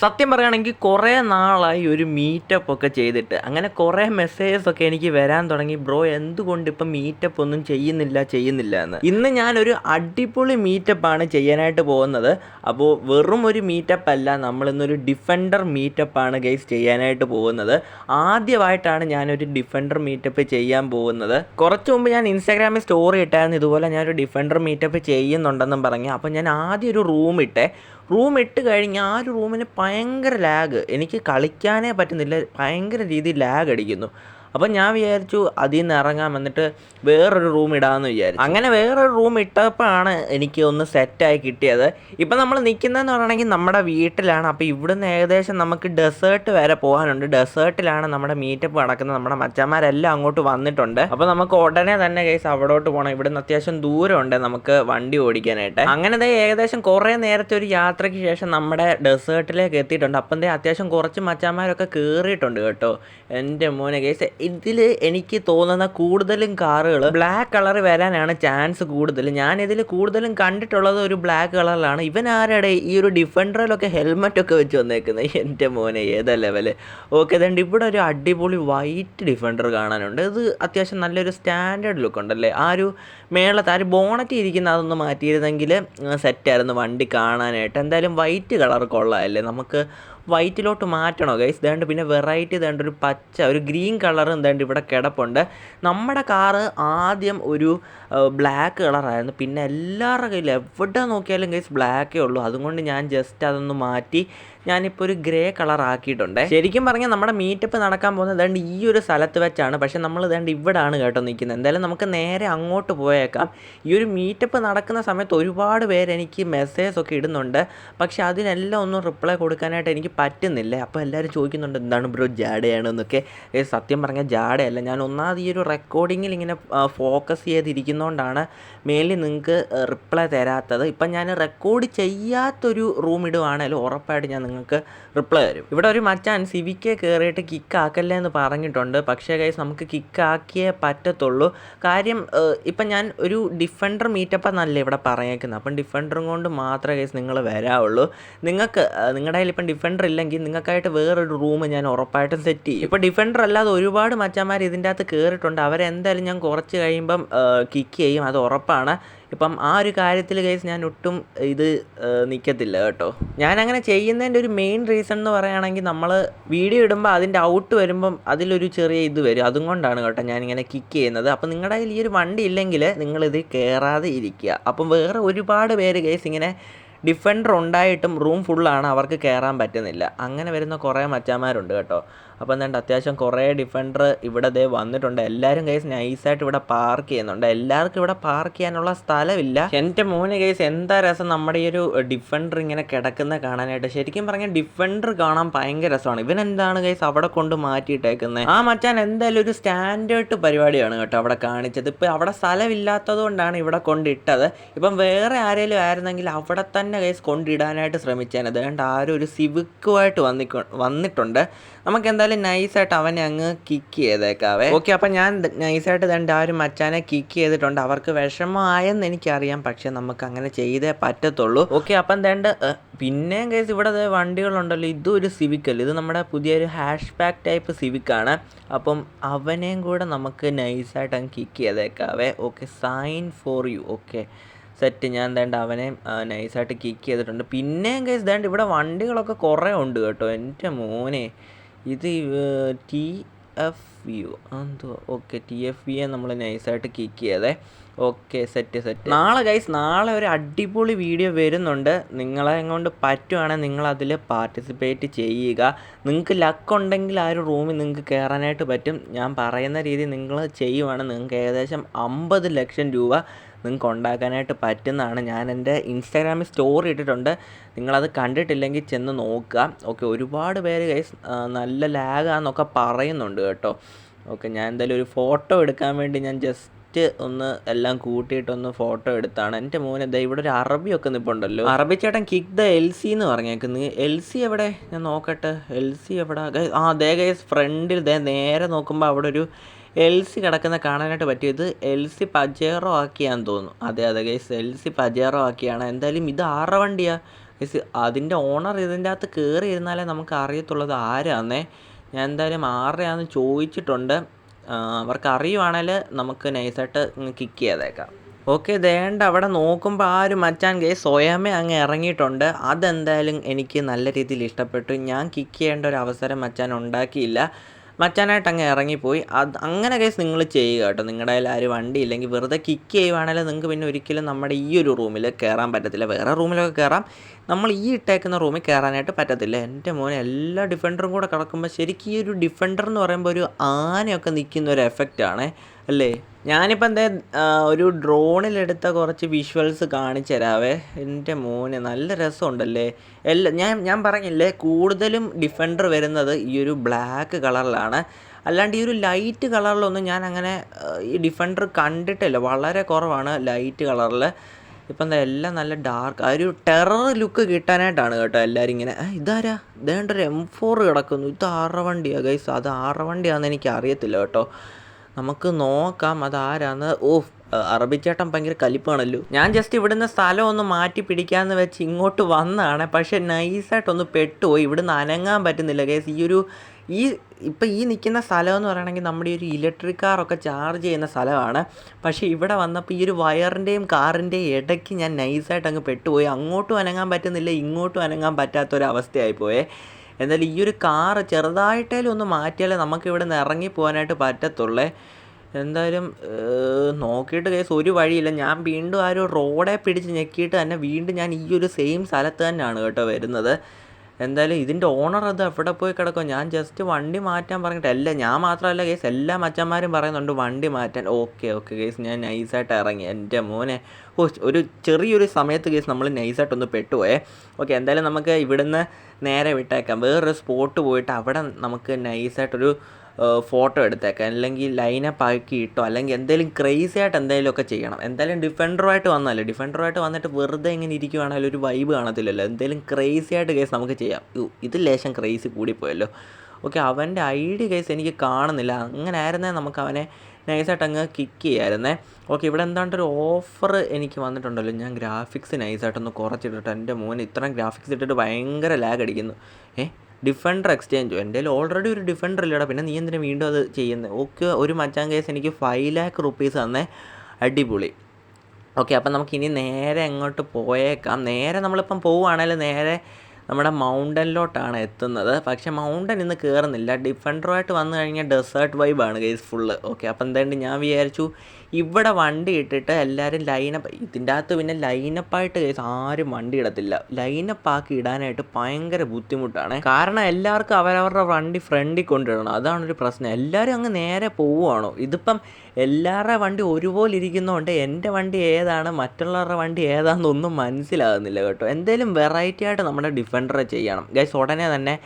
സത്യം പറയുകയാണെങ്കിൽ കുറേ നാളായി ഒരു മീറ്റപ്പ് ഒക്കെ ചെയ്തിട്ട്. അങ്ങനെ കുറേ മെസ്സേജസ് ഒക്കെ എനിക്ക് വരാൻ തുടങ്ങി. ബ്രോ എന്തുകൊണ്ട് ഇപ്പം മീറ്റപ്പ് ഒന്നും ചെയ്യുന്നില്ല ചെയ്യുന്നില്ല എന്ന്. ഇന്ന് ഞാനൊരു അടിപൊളി മീറ്റപ്പാണ് ചെയ്യാനായിട്ട് പോകുന്നത്. അപ്പോൾ വെറും ഒരു മീറ്റപ്പ് അല്ല നമ്മളിന്നൊരു ഡിഫൻഡർ മീറ്റപ്പാണ് ഗൈസ് ചെയ്യാനായിട്ട് പോകുന്നത്. ആദ്യമായിട്ടാണ് ഞാനൊരു ഡിഫൻഡർ മീറ്റപ്പ് ചെയ്യാൻ പോകുന്നത്. കുറച്ച് മുമ്പ് ഞാൻ ഇൻസ്റ്റാഗ്രാമിൽ സ്റ്റോറി ഇട്ടായിരുന്നു. ഇതുപോലെ ഞാനൊരു ഡിഫൻഡർ മീറ്റപ്പ് ചെയ്യുന്നുണ്ടെന്നും പറഞ്ഞു. അപ്പോൾ ഞാൻ ആദ്യം ഒരു റൂം ഇട്ടേ. റൂം ഇട്ട് കഴിഞ്ഞ് ആ ഒരു റൂമിന് ഭയങ്കര ലാഗ് എനിക്ക് കളിക്കാനേ പറ്റുന്നില്ല. ഭയങ്കര രീതിയിൽ ലാഗ് അടിക്കുന്നു. അപ്പം ഞാൻ വിചാരിച്ചു അതിൽ നിന്ന് ഇറങ്ങാൻ വന്നിട്ട് വേറൊരു റൂം ഇടാമെന്ന് വിചാരിച്ചു. അങ്ങനെ വേറൊരു റൂം ഇട്ടപ്പോഴാണ് എനിക്ക് ഒന്ന് സെറ്റായി കിട്ടിയത്. ഇപ്പം നമ്മൾ നിൽക്കുന്നതെന്ന് പറയണമെങ്കിൽ നമ്മുടെ വീട്ടിലാണ്. അപ്പോൾ ഇവിടുന്ന് ഏകദേശം നമുക്ക് ഡെസേർട്ട് വരെ പോകാനുണ്ട്. ഡെസേർട്ടിലാണ് നമ്മുടെ മീറ്റപ്പ് നടക്കുന്നത്. നമ്മുടെ മച്ചന്മാരെല്ലാം അങ്ങോട്ട് വന്നിട്ടുണ്ട്. അപ്പോൾ നമുക്ക് ഉടനെ തന്നെ കേസ് അവിടോട്ട് പോകണം. ഇവിടുന്ന് അത്യാവശ്യം ദൂരമുണ്ട് നമുക്ക് വണ്ടി ഓടിക്കാനായിട്ട്. അങ്ങനെ ഏകദേശം കുറേ നേരത്തെ ഒരു യാത്രയ്ക്ക് ശേഷം നമ്മുടെ ഡെസേർട്ടിലേക്ക് എത്തിയിട്ടുണ്ട്. അപ്പം അത്യാവശ്യം കുറച്ച് മച്ചാന്മാരൊക്കെ കയറിയിട്ടുണ്ട് കേട്ടോ. എന്റെ മോനെ കേസ് ഇതിൽ എനിക്ക് തോന്നുന്ന കൂടുതലും കാറുകൾ ബ്ലാക്ക് കളർ വരാനാണ് ചാൻസ് കൂടുതൽ ഞാൻ ഇതിൽ കൂടുതലും കണ്ടിട്ടുള്ളത് ഒരു ബ്ലാക്ക് കളറിലാണ് ഇവൻ ആരുടെ? ഈ ഒരു ഡിഫൻഡറിലൊക്കെ ഹെൽമെറ്റ് ഒക്കെ വെച്ച് വന്നേക്കുന്നത് എന്റെ മോനെ ഏതാ ലെവൽ ഓക്കെ അതുകൊണ്ട് ഇവിടെ ഒരു അടിപൊളി വൈറ്റ് ഡിഫൻഡർ കാണാനുണ്ട്. ഇത് അത്യാവശ്യം നല്ലൊരു സ്റ്റാൻഡേർഡ് ലുക്ക് ഉണ്ടല്ലേ? ആ ഒരു മേളത്ത് ആ ഒരു ബോണറ്റ് ഇരിക്കുന്ന അതൊന്ന് മാറ്റിയിരുന്നെങ്കിൽ സെറ്റായിരുന്നു വണ്ടി കാണാനായിട്ട്. എന്തായാലും വൈറ്റ് കളർ കൊള്ളാമല്ലേ നമുക്ക് വൈറ്റിലോട്ട് മാറ്റണോ ഗൈസ് ഇതാണ്ട് പിന്നെ വെറൈറ്റി ഇതാണ്ട് ഒരു പച്ച ഒരു ഗ്രീൻ കളർ എന്താണ്ട് ഇവിടെ കിടപ്പുണ്ട്. നമ്മുടെ കാറ് ആദ്യം ഒരു ബ്ലാക്ക് കളറായിരുന്നു പിന്നെ എല്ലാവരുടെ കയ്യിലും എവിടെ നോക്കിയാലും ഗൈസ് ബ്ലാക്കേ ഉള്ളൂ. അതുകൊണ്ട് ഞാൻ ജസ്റ്റ് അതൊന്ന് മാറ്റി ഞാനിപ്പോൾ ഒരു ഗ്രേ കളർ ആക്കിയിട്ടുണ്ട്. ശരിക്കും പറഞ്ഞാൽ നമ്മുടെ മീറ്റപ്പ് നടക്കാൻ പോകുന്നത് ഏതാണ്ട് ഈ ഒരു സ്ഥലത്ത് വെച്ചാണ്. പക്ഷേ നമ്മൾ ഏതാണ്ട് ഇവിടാണ് കേട്ടോ നിൽക്കുന്നത്. എന്തായാലും നമുക്ക് നേരെ അങ്ങോട്ട് പോയേക്കാം. ഈ ഒരു മീറ്റപ്പ് നടക്കുന്ന സമയത്ത് ഒരുപാട് പേര് എനിക്ക് മെസ്സേജ് ഒക്കെ ഇടുന്നുണ്ട്. പക്ഷേ അതിനെല്ലാം ഒന്നും റിപ്ലൈ കൊടുക്കാനായിട്ട് എനിക്ക് പറ്റുന്നില്ല. അപ്പോൾ എല്ലാവരും ചോദിക്കുന്നുണ്ട് എന്താണ് ബ്രോ ജാഡയാണ് എന്നൊക്കെ സത്യം പറഞ്ഞാൽ ജാഡയല്ല. ഞാൻ ഒന്നാമത് ഈ ഒരു റെക്കോർഡിങ്ങിൽ ഇങ്ങനെ ഫോക്കസ് ചെയ്തിരിക്കുന്നതുകൊണ്ടാണ് മെയിൻലി നിങ്ങൾക്ക് റിപ്ലൈ തരാത്തത്. ഇപ്പം ഞാൻ റെക്കോർഡ് ചെയ്യാത്തൊരു റൂം ഇടുവാണെങ്കിലും ഉറപ്പായിട്ട് ഞാൻ നിങ്ങൾക്ക് റിപ്ലൈ തരും. ഇവിടെ ഒരു മച്ചാൻ സിവിക്കെ കയറിയിട്ട് കിക്ക് ആക്കല്ല എന്ന് പറഞ്ഞിട്ടുണ്ട്. പക്ഷേ കൈസ് നമുക്ക് കിക്ക് ആക്കിയേ പറ്റത്തുള്ളൂ. കാര്യം ഇപ്പം ഞാൻ ഒരു ഡിഫൻഡർ മീറ്റപ്പ് എന്നല്ല ഇവിടെ പറഞ്ഞേക്കുന്നത് അപ്പം ഡിഫൻഡറും കൊണ്ട് മാത്രമേ കൈസ് നിങ്ങൾ വരാവുള്ളൂ. നിങ്ങൾക്ക് നിങ്ങളുടെ കയ്യിൽ ഇപ്പം ഡിഫൻഡർ ഇല്ലെങ്കിൽ നിങ്ങൾക്കായിട്ട് വേറൊരു റൂം ഞാൻ ഉറപ്പായിട്ടും സെറ്റ് ചെയ്യും. ഇപ്പോൾ ഡിഫൻഡർ അല്ലാതെ ഒരുപാട് മച്ചാന്മാർ ഇതിന്റെ അകത്ത് കയറിയിട്ടുണ്ട് അവരെന്തായാലും ഞാൻ കുറച്ച് കഴിയുമ്പം കിക്ക് ചെയ്യും അത് ഉറപ്പാണ്. ഇപ്പം ആ ഒരു കാര്യത്തിൽ കേസ് ഞാൻ ഒട്ടും ഇത് നിൽക്കത്തില്ല കേട്ടോ. ഞാൻ അങ്ങനെ ചെയ്യുന്നതിന്റെ ഒരു മെയിൻ റീസൺ എന്ന് പറയുകയാണെങ്കിൽ നമ്മൾ വീഡിയോ ഇടുമ്പോൾ അതിന്റെ ഔട്ട് വരുമ്പം അതിലൊരു ചെറിയ ഇത് വരും. അതും കൊണ്ടാണ് കേട്ടോ ഞാനിങ്ങനെ കിക്ക് ചെയ്യുന്നത്. അപ്പം നിങ്ങളുടെ കയ്യിൽ ഈ ഒരു വണ്ടി ഇല്ലെങ്കിൽ നിങ്ങളിത് കയറാതെ ഇരിക്കുക. അപ്പം വേറെ ഒരുപാട് പേര് കേസ് ഇങ്ങനെ ഡിഫൻഡർ ഉണ്ടായിട്ടും റൂം ഫുള്ളാണ് അവർക്ക് കയറാൻ പറ്റുന്നില്ല. അങ്ങനെ വരുന്ന കുറേ മച്ചാന്മാരുണ്ട് കേട്ടോ. അപ്പോൾ എന്താണ്ട് അത്യാവശ്യം കുറേ ഡിഫൻഡർ ഇവിടെ ദേ വന്നിട്ടുണ്ട്. എല്ലാവരും കേസ് നൈസായിട്ട് ഇവിടെ പാർക്ക് ചെയ്യുന്നുണ്ട്. എല്ലാവർക്കും ഇവിടെ പാർക്ക് ചെയ്യാനുള്ള സ്ഥലമില്ല. എന്റെ മോന് കേസ് എന്താ രസം നമ്മുടെ ഈ ഒരു ഡിഫൻഡർ ഇങ്ങനെ കിടക്കുന്ന കാണാനായിട്ട്? ശരിക്കും പറഞ്ഞാൽ ഡിഫൻഡർ കാണാൻ ഭയങ്കര രസമാണ്. ഇവൻ എന്താണ് കേസ് അവിടെ കൊണ്ട് മാറ്റിയിട്ടേക്കുന്നത് ആ മച്ചാൻ എന്തായാലും ഒരു സ്റ്റാൻഡേർഡ് പരിപാടിയാണ് കേട്ടോ അവിടെ കാണിച്ചത്. ഇപ്പോൾ അവിടെ സ്ഥലമില്ലാത്തത് കൊണ്ടാണ് ഇവിടെ കൊണ്ടിട്ടത്. ഇപ്പം വേറെ ആരെങ്കിലും ആയിരുന്നെങ്കിൽ അവിടെ തന്നെ കേസ് കൊണ്ടിടാനായിട്ട് ശ്രമിച്ചാൽ അതുകൊണ്ട് ആരും ഒരു സിവിക്കുമായിട്ട് വന്നിക്കൊ വന്നിട്ടുണ്ട്. നമുക്ക് എന്തായാലും നൈസായിട്ട് അവനെ അങ്ങ് കിക്ക് ചെയ്തേക്കാവേ. ഓക്കെ അപ്പം ഞാൻ നൈസായിട്ട് രണ്ട് ആ ഒരു മച്ചാനെ കിക്ക് ചെയ്തിട്ടുണ്ട്. അവർക്ക് വിഷമമായെന്ന് എനിക്കറിയാം. പക്ഷെ നമുക്ക് അങ്ങനെ ചെയ്തേ പറ്റത്തുള്ളൂ. ഓക്കെ അപ്പം വേണ്ട പിന്നെയും കേസ് ഇവിടെ വണ്ടികളുണ്ടല്ലോ. ഇതും ഒരു സിവിക്കല്ല ഇത് നമ്മുടെ പുതിയൊരു ഹാഷ് ബാക്ക് ടൈപ്പ് ആണ്. അപ്പം അവനെയും കൂടെ നമുക്ക് നൈസായിട്ട് അങ്ങ് kick ചെയ്തേക്കാവേ. Okay sign for you okay set ഞാൻ എന്താണ്ട് അവനെ നൈസായിട്ട് കിക്ക് ചെയ്തിട്ടുണ്ട്. പിന്നെയും കേസ് ഇതാണ്ട് ഇവിടെ വണ്ടികളൊക്കെ കുറേ ഉണ്ട് കേട്ടോ. എന്റെ മോനെ. ഇത് ടി എഫ് യു എന്തോ ഓക്കെ ടി എഫ് വിയെ നമ്മൾ നൈസായിട്ട് കിക്ക് ചെയ്തേ. Okay set set. നാളെ ഗൈസ് നാളെ ഒരു അടിപൊളി വീഡിയോ വരുന്നുണ്ട്. നിങ്ങളെ കൊണ്ട് പറ്റുവാണെങ്കിൽ നിങ്ങൾ അതിൽ പാർട്ടിസിപ്പേറ്റ് ചെയ്യുക. നിങ്ങൾക്ക് ലക്ക് ഉണ്ടെങ്കിൽ ആ ഒരു റൂമിൽ നിങ്ങൾക്ക് കയറാനായിട്ട് പറ്റും. ഞാൻ പറയുന്ന രീതി നിങ്ങൾ ചെയ്യുവാണെങ്കിൽ നിങ്ങൾക്ക് ഏകദേശം അമ്പത് ലക്ഷം രൂപ നിങ്ങൾക്ക് ഉണ്ടാക്കാനായിട്ട് പറ്റുന്നതാണ്. ഞാൻ എന്റെ ഇൻസ്റ്റാഗ്രാമിൽ സ്റ്റോറി ഇട്ടിട്ടുണ്ട്. നിങ്ങളത് കണ്ടിട്ടില്ലെങ്കിൽ ചെന്ന് നോക്കുക. ഓക്കെ ഒരുപാട് പേര് ഗൈസ് നല്ല ലാഗാന്നൊക്കെ പറയുന്നുണ്ട് കേട്ടോ. ഓക്കെ ഞാൻ എന്തായാലും ഒരു ഫോട്ടോ എടുക്കാൻ വേണ്ടി ഞാൻ ജസ്റ്റ് ഒന്ന് എല്ലാം കൂട്ടിയിട്ടൊന്ന് ഫോട്ടോ എടുത്താണ്. എന്റെ മോൻ എന്താ ഇവിടെ ഒരു അറബിയൊക്കെ നിൽപ്പുണ്ടല്ലോ അറബി ചേട്ടൻ കിക്ക് ദ എൽ സി എന്ന് പറഞ്ഞേക്കുന്നത് എൽ സി എവിടെ? ഞാൻ നോക്കട്ടെ. എൽ സി എവിടെ? ആ ദേ ഗൈസ് ഫ്രണ്ടിൽ ദേ നേരെ നോക്കുമ്പോൾ അവിടെ ഒരു എൽ സി കിടക്കുന്ന കാണാനായിട്ട് പറ്റിയത് എൽ സി പജേറോ ആക്കിയാന്ന് തോന്നുന്നു. അതെ അതെ ഗൈസ് എൽ സി പജേറോ ആക്കിയാണ്. എന്തായാലും ഇത് ആറ വണ്ടിയാ. ഗൈസ് അതിന്റെ ഓണർ ഇതിന്റെ അകത്ത് കയറി ഇരുന്നാലേ നമുക്ക് അറിയത്തുള്ളത് ആരാന്നേ. ഞാൻ എന്തായാലും ആരുടെയാണെന്ന് ചോദിച്ചിട്ടുണ്ട്. അവർക്ക് അറിയുവാണെങ്കിൽ നമുക്ക് നൈസായിട്ട് കിക്ക് ചെയ്തേക്കാം. ഓക്കെ ദേണ്ട അവിടെ നോക്കുമ്പോൾ ആ ഒരു മച്ചാൻ ഗേ സ്വയമേ അങ്ങ് ഇറങ്ങിയിട്ടുണ്ട്. അതെന്തായാലും എനിക്ക് നല്ല രീതിയിൽ ഇഷ്ടപ്പെട്ടു. ഞാൻ കിക്ക് ചെയ്യേണ്ട ഒരു അവസരം മച്ചാൻ ഉണ്ടാക്കിയില്ല. മച്ചാനായിട്ട് അങ്ങ് ഇറങ്ങിപ്പോയി. അത് അങ്ങനെ കേസ് നിങ്ങൾ ചെയ്യുക കേട്ടോ. നിങ്ങളുടെ കയ്യിൽ ആരും വണ്ടി ഇല്ലെങ്കിൽ വെറുതെ കിക്ക് ചെയ്യുവാണെങ്കിൽ നിങ്ങൾക്ക് പിന്നെ ഒരിക്കലും നമ്മുടെ ഈ ഒരു റൂമിൽ കയറാൻ പറ്റത്തില്ല. വേറെ റൂമിലൊക്കെ കയറാം നമ്മൾ ഈ ഇട്ടേക്കുന്ന റൂമിൽ കയറാനായിട്ട് പറ്റത്തില്ല. എന്റെ മോനെ എല്ലാ ഡിഫൻഡറും കൂടെ കിടക്കുമ്പോൾ ശരിക്കും ഈ ഒരു ഡിഫൻഡർ എന്ന് പറയുമ്പോൾ ഒരു ആനയൊക്കെ നിൽക്കുന്ന ഒരു എഫക്റ്റാണ് അല്ലേ? ഞാനിപ്പോൾ എന്താ ഒരു ഡ്രോണിലെടുത്ത കുറച്ച് വിഷ്വൽസ് കാണിച്ചു തരാവേ. എന്റെ മോനെ നല്ല രസമുണ്ടല്ലേ? എല്ലാ ഞാൻ ഞാൻ പറഞ്ഞില്ലേ കൂടുതലും ഡിഫൻഡർ വരുന്നത് ഈ ഒരു ബ്ലാക്ക് കളറിലാണ് അല്ലാണ്ട് ഈ ഒരു ലൈറ്റ് കളറിലൊന്നും ഞാൻ അങ്ങനെ ഈ ഡിഫൻഡർ കണ്ടിട്ടില്ല. വളരെ കുറവാണ് ലൈറ്റ് കളറിൽ ഇപ്പം എന്താ എല്ലാം നല്ല ഡാർക്ക് ആ ഒരു ടെറർ ലുക്ക് കിട്ടാനായിട്ടാണ് കേട്ടോ എല്ലാവരും ഇങ്ങനെ. "ഏ, ഇതാരാ? ഇതേണ്ട ഒരു എം ഫോർ കിടക്കുന്നു. ഇത് ആറ വണ്ടിയാണ് ഗൈസ് അത് ആറ വണ്ടിയാണെന്ന് എനിക്ക് അറിയത്തില്ല കേട്ടോ. നമുക്ക് നോക്കാം അതാരാന്ന് ഓ അറബിച്ചേട്ടൻ ഭയങ്കര കലിപ്പാണല്ലോ. ഞാൻ ജസ്റ്റ് ഇവിടുന്ന് സ്ഥലം ഒന്ന് മാറ്റി പിടിക്കാന്ന് വെച്ച് ഇങ്ങോട്ട് വന്നതാണ് പക്ഷെ നൈസായിട്ടൊന്ന് പെട്ടുപോയി. ഇവിടുന്ന് അനങ്ങാൻ പറ്റുന്നില്ല കേസ് ഈ ഒരു ഈ ഇപ്പം ഈ നിൽക്കുന്ന സ്ഥലം എന്ന് പറയുകയാണെങ്കിൽ നമ്മുടെ ഒരു ഇലക്ട്രിക് കാറൊക്കെ ചാർജ് ചെയ്യുന്ന സ്ഥലമാണ്. പക്ഷേ ഇവിടെ വന്നപ്പോൾ ഈ ഒരു വയറിന്റെയും കാറിന്റെയും ഇടയ്ക്ക് ഞാൻ നൈസായിട്ട് അങ്ങ് പെട്ടുപോയി. അങ്ങോട്ടും അനങ്ങാൻ പറ്റുന്നില്ല ഇങ്ങോട്ടും അനങ്ങാൻ പറ്റാത്തൊരവസ്ഥയായിപ്പോയേ. എന്തായാലും ഈ ഒരു കാറ് ചെറുതായിട്ടേലും ഒന്ന് മാറ്റിയാലേ നമുക്ക് ഇവിടെ നിന്ന് ഇറങ്ങി പോകാനായിട്ട് പറ്റത്തുള്ളേ. എന്തായാലും നോക്കിയിട്ട് കേസ് ഒരു വഴിയില്ല. ഞാൻ വീണ്ടും ആ ഒരു റോഡെ പിടിച്ച് ഞെക്കിയിട്ട് തന്നെ വീണ്ടും ഞാൻ ഈ ഒരു സെയിം സ്ഥലത്ത് തന്നെയാണ് കേട്ടോ വരുന്നത്. എന്തായാലും ഇതിന്റെ ഓണർ അത് എവിടെ പോയി കിടക്കും? ഞാൻ ജസ്റ്റ് വണ്ടി മാറ്റാൻ പറഞ്ഞിട്ട് അല്ല ഞാൻ മാത്രമല്ല കേസ് എല്ലാ മച്ചന്മാരും പറയുന്നുണ്ട് വണ്ടി മാറ്റാൻ. ഓക്കെ ഓക്കെ കേസ് ഞാൻ നൈസായിട്ട് ഇറങ്ങി. എന്റെ മോനെ. ഓ ഒരു ചെറിയൊരു സമയത്ത് കേസ് നമ്മൾ നൈസായിട്ടൊന്ന് പെട്ടുപോയേ. ഓക്കെ എന്തായാലും നമുക്ക് ഇവിടുന്ന് നേരെ വിട്ടേക്കാം. വേറൊരു സ്പോട്ട് പോയിട്ട് അവിടെ നമുക്ക് നൈസായിട്ടൊരു ഫോട്ടോ എടുത്തേക്കാം അല്ലെങ്കിൽ ലൈനപ്പ് ആക്കി ഇട്ടോ അല്ലെങ്കിൽ എന്തെങ്കിലും ക്രേസി ആയിട്ട് എന്തെങ്കിലുമൊക്കെ ചെയ്യണം. എന്തായാലും ഡിഫൻഡറുമായിട്ട് വന്നല്ലേ ഡിഫൻഡറുമായിട്ട് വന്നിട്ട് വെറുതെ ഇങ്ങനെ ഇരിക്കുവാണെങ്കിൽ ഒരു വൈബ് കാണത്തില്ലല്ലോ. എന്തെങ്കിലും ക്രേസി ആയിട്ട് കേസ് നമുക്ക് ചെയ്യാം. ഇത് ലേശം ക്രേസി കൂടിപ്പോയല്ലോ. ഓക്കെ അവന്റെ ഐ ഡി കേസ് എനിക്ക് കാണുന്നില്ല. അങ്ങനെ ആയിരുന്നേ നമുക്ക് അവനെ നൈസായിട്ട് അങ്ങ് കിക്ക് ചെയ്യായിരുന്നേ. ഓക്കെ ഇവിടെ എന്താണ്ട് ഒരു ഓഫർ എനിക്ക് വന്നിട്ടുണ്ടല്ലോ. ഞാൻ ഗ്രാഫിക്സ് നൈസായിട്ടൊന്ന് കുറച്ചിട്ടിട്ട് എന്റെ മോൻ ഇത്രയും ഗ്രാഫിക്സ് ഇട്ടിട്ട് ഭയങ്കര ലാഗ് അടിക്കുന്നു. ഏ? ഡിഫൻഡർ എക്സ്ചേഞ്ച് എന്റെ കയ്യിൽ ഓൾറെഡി ഒരു ഡിഫൻഡർ ഇല്ലടാ. പിന്നെ നീ എന്തിനാ വീണ്ടും അത് ചെയ്യുന്നത് ഓക്കെ ഒരു മച്ചാൻ കേസ് എനിക്ക് ഫൈവ് ലാക്ക് റുപ്പീസ് തന്നേ. അടിപൊളി. ഓക്കെ അപ്പം നമുക്ക് ഇനി നേരെ എങ്ങോട്ട് പോയേക്കാം? നേരെ നമ്മളിപ്പം പോവുകയാണെങ്കിൽ നേരെ നമ്മുടെ മൗണ്ടനിലോട്ടാണ് എത്തുന്നത്. പക്ഷേ മൗണ്ടൻ ഇന്ന് കയറുന്നില്ല ഡിഫൻഡറുമായിട്ട് വന്നു കഴിഞ്ഞാൽ ഡെസേർട്ട് വൈബാണ് ഗൈസ് ഫുള്ള് ഓക്കെ അപ്പം എന്തായാലും ഞാൻ വിചാരിച്ചു ഇവിടെ വണ്ടി ഇട്ടിട്ട് എല്ലാവരും ലൈനപ്പ് ഇതിന്റെ അകത്ത് പിന്നെ ലൈനപ്പായിട്ട് കേസ് ആരും വണ്ടി ഇടത്തില്ല. ലൈനപ്പാക്കി ഇടാനായിട്ട് ഭയങ്കര ബുദ്ധിമുട്ടാണ്. കാരണം എല്ലാവർക്കും അവരവരുടെ വണ്ടി ഫ്രണ്ടിൽ കൊണ്ടിടണം അതാണ് ഒരു പ്രശ്നം. എല്ലാവരും അങ്ങ് നേരെ പോവുകയാണോ? ഇതിപ്പം എല്ലാവരുടെ വണ്ടി ഒരുപോലെ ഇരിക്കുന്നതുകൊണ്ട് എന്റെ വണ്ടി ഏതാണ്? മറ്റുള്ളവരുടെ വണ്ടി ഏതാണെന്നൊന്നും മനസ്സിലാകുന്നില്ല കേട്ടോ. എന്തെങ്കിലും വെറൈറ്റി ആയിട്ട് നമ്മുടെ ഡിഫൻഡറെ ചെയ്യണം. ഗൈസ് ഉടനെ തന്നെ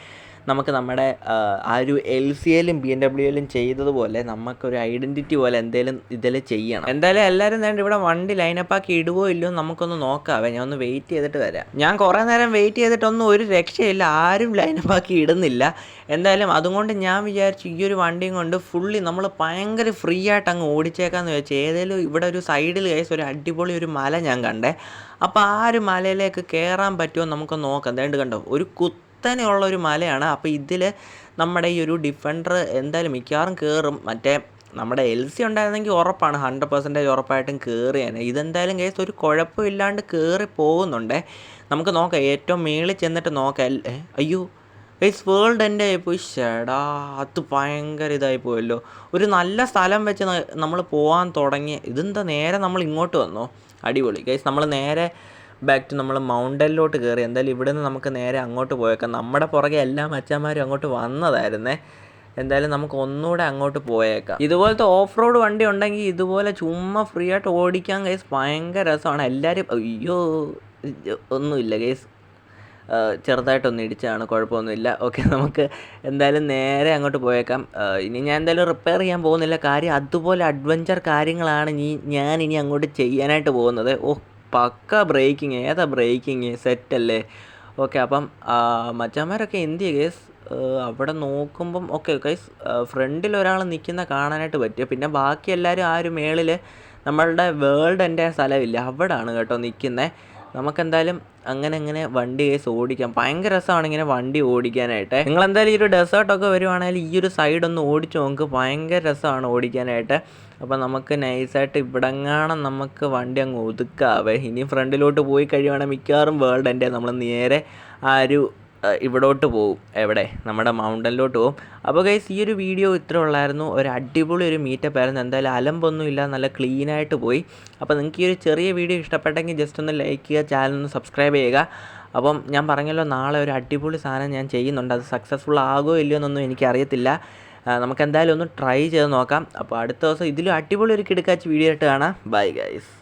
നമുക്ക് നമ്മുടെ ആ, ഒരു എൽ സി എല്ലും ബി എം ഡബ്ല്യുയിലും ചെയ്തതുപോലെ നമുക്കൊരു ഐഡന്റിറ്റി പോലെ എന്തെങ്കിലും ഇതിൽ ചെയ്യണം. എന്തായാലും എല്ലാവരും തന്നെ ഇവിടെ വണ്ടി ലൈനപ്പാക്കി ഇടുവോ ഇല്ലയോ നമുക്കൊന്ന് നോക്കാവേ. ഞാൻ ഒന്ന് വെയിറ്റ് ചെയ്തിട്ട് വരാം. ഞാൻ കുറേ നേരം വെയിറ്റ് ചെയ്തിട്ടൊന്നും ഒരു രക്ഷയില്ല. ആരും ലൈനപ്പാക്കി ഇടുന്നില്ല. എന്തായാലും അതുകൊണ്ട് ഞാൻ വിചാരിച്ചു ഈ ഒരു വണ്ടിയും കൊണ്ട് ഫുള്ളി നമ്മൾ ഭയങ്കര ഫ്രീ ആയിട്ട് അങ്ങ് ഓടിച്ചേക്കാന്ന് വെച്ചാൽ ഏതെങ്കിലും ഇവിടെ ഒരു സൈഡിൽ കേസ് ഒരു അടിപൊളി ഒരു മല ഞാൻ കണ്ടേ. അപ്പോൾ ആ ഒരു മലയിലേക്ക് കയറാൻ പറ്റുമോ നമുക്ക് നോക്കാം. എന്താണ്ട് കണ്ടോ? ഒരു കുത്തനെയുള്ള ഒരു മലയാണ്. അപ്പോൾ ഇതിൽ നമ്മുടെ ഈ ഒരു ഡിഫൻഡർ എന്തായാലും മിക്കവാറും കയറും മറ്റേ നമ്മുടെ എൽ സി ഉണ്ടായിരുന്നെങ്കിൽ ഉറപ്പാണ് ഹൺഡ്രഡ് പെർസെന്റേജ് ഉറപ്പായിട്ടും കയറിയാണ് ഇതെന്തായാലും കേസ് ഒരു കുഴപ്പമില്ലാണ്ട് കയറി പോകുന്നുണ്ടേ. നമുക്ക് നോക്കാം. ഏറ്റവും മേളിൽ ചെന്നിട്ട് നോക്കാം. അയ്യോ ഗൈസ് വേൾഡ് എന്റെ ആയിപ്പോയി ഷടാ അത് ഭയങ്കര ഇതായി പോയല്ലോ. ഒരു നല്ല സ്ഥലം വെച്ച് നമ്മൾ പോകാൻ തുടങ്ങി. ഇതെന്താ നേരെ നമ്മൾ ഇങ്ങോട്ട് വന്നോ? അടിപൊളി. ഗൈസ് നമ്മൾ നേരെ ബാക്ക് ടു നമ്മൾ മൗണ്ടനിലോട്ട് കയറി എന്തായാലും ഇവിടെ നിന്ന് നമുക്ക് നേരെ അങ്ങോട്ട് പോയേക്കാം. നമ്മുടെ പുറകെ എല്ലാ മച്ചന്മാരും അങ്ങോട്ട് വന്നതായിരുന്നേ. എന്തായാലും നമുക്ക് ഒന്നുകൂടെ അങ്ങോട്ട് പോയേക്കാം. ഇതുപോലത്തെ ഓഫ് റോഡ് വണ്ടി ഉണ്ടെങ്കിൽ ഇതുപോലെ ചുമ്മാ ഫ്രീ ആയിട്ട് ഓടിക്കാൻ കേസ് ഭയങ്കര രസമാണ്. എല്ലാവരും അയ്യോ ഒന്നുമില്ല കേസ് ചെറുതായിട്ടൊന്ന് ഇടിച്ചാണ് കുഴപ്പമൊന്നുമില്ല. ഓക്കെ നമുക്ക് എന്തായാലും നേരെ അങ്ങോട്ട് പോയേക്കാം. ഇനി ഞാൻ എന്തായാലും റിപ്പയർ ചെയ്യാൻ പോകുന്നില്ല കാര്യം അതുപോലെ അഡ്വഞ്ചർ കാര്യങ്ങളാണ് ഇനി ഞാൻ ഇനി അങ്ങോട്ട് ചെയ്യാനായിട്ട് പോകുന്നത്. ഓ പക്ക ബ്രേക്കിങ് ഏതാ ബ്രേക്കിങ് സെറ്റല്ലേ ഓക്കെ അപ്പം മച്ചാന്മാരൊക്കെ എന്ത് ചെയ്യുക കേസ് അവിടെ നോക്കുമ്പം ഓക്കെ ഗൈസ് ഫ്രണ്ടിൽ ഒരാൾ നിൽക്കുന്ന കാണാനായിട്ട് പറ്റുക പിന്നെ ബാക്കി എല്ലാവരും ആ ഒരു മേളിൽ നമ്മളുടെ വേൾഡ് എന്റെ സ്ഥലമില്ല. അവിടാണ് കേട്ടോ നിൽക്കുന്നത് നമുക്കെന്തായാലും അങ്ങനെ അങ്ങനെ വണ്ടി കേസ് ഓടിക്കാം. ഭയങ്കര രസമാണ് ഇങ്ങനെ വണ്ടി ഓടിക്കാനായിട്ട്. നിങ്ങൾ എന്തായാലും ഈ ഒരു ഡെസേർട്ടൊക്കെ വരുവാണെങ്കിൽ ഈ ഒരു സൈഡ് ഒന്ന് ഓടിച്ച് നോക്ക്. ഭയങ്കര രസമാണ് ഓടിക്കാനായിട്ട്. അപ്പോൾ നമുക്ക് നൈസായിട്ട് ഇവിടെങ്ങാണം നമുക്ക് വണ്ടി അങ്ങ് ഒതുക്കാവേ. ഇനി ഫ്രണ്ടിലോട്ട് പോയി കഴിയുവാണെങ്കിൽ മിക്കവാറും വേൾഡ് എന്റെ നമ്മൾ നേരെ ആ ഒരു ഇവിടോട്ട് പോകും എവിടെ? നമ്മുടെ മൗണ്ടനിലോട്ട് പോകും അപ്പോൾ ഗൈസ് ഈ ഒരു വീഡിയോ ഇത്ര ഉള്ളായിരുന്നു. ഒരു അടിപൊളി ഒരു മീറ്റപ്പ് ആയിരുന്നു. എന്തായാലും അലമ്പൊന്നും ഇല്ല. നല്ല ക്ലീനായിട്ട് പോയി. അപ്പോൾ നിങ്ങൾക്ക് ഈ ഒരു ചെറിയ വീഡിയോ ഇഷ്ടപ്പെട്ടെങ്കിൽ ജസ്റ്റ് ഒന്ന് ലൈക്ക് ചെയ്യുക ചാനൽ ഒന്ന് സബ്സ്ക്രൈബ് ചെയ്യുക. അപ്പം ഞാൻ പറഞ്ഞല്ലോ നാളെ ഒരു അടിപൊളി സാധനം ഞാൻ ചെയ്യുന്നുണ്ട്. അത് സക്സസ്ഫുൾ ആകുമോ ഇല്ലയോ എന്നൊന്നും എനിക്കറിയത്തില്ല. നമുക്ക് എന്തായാലും ഒന്ന് ട്രൈ ചെയ്ത് നോക്കാം. അപ്പോൾ അടുത്ത ദിവസം ഇതിലും അടിപൊളി ഒരു കിടക്കാച്ച് വീഡിയോ ആയിട്ട് കാണാം. Bye guys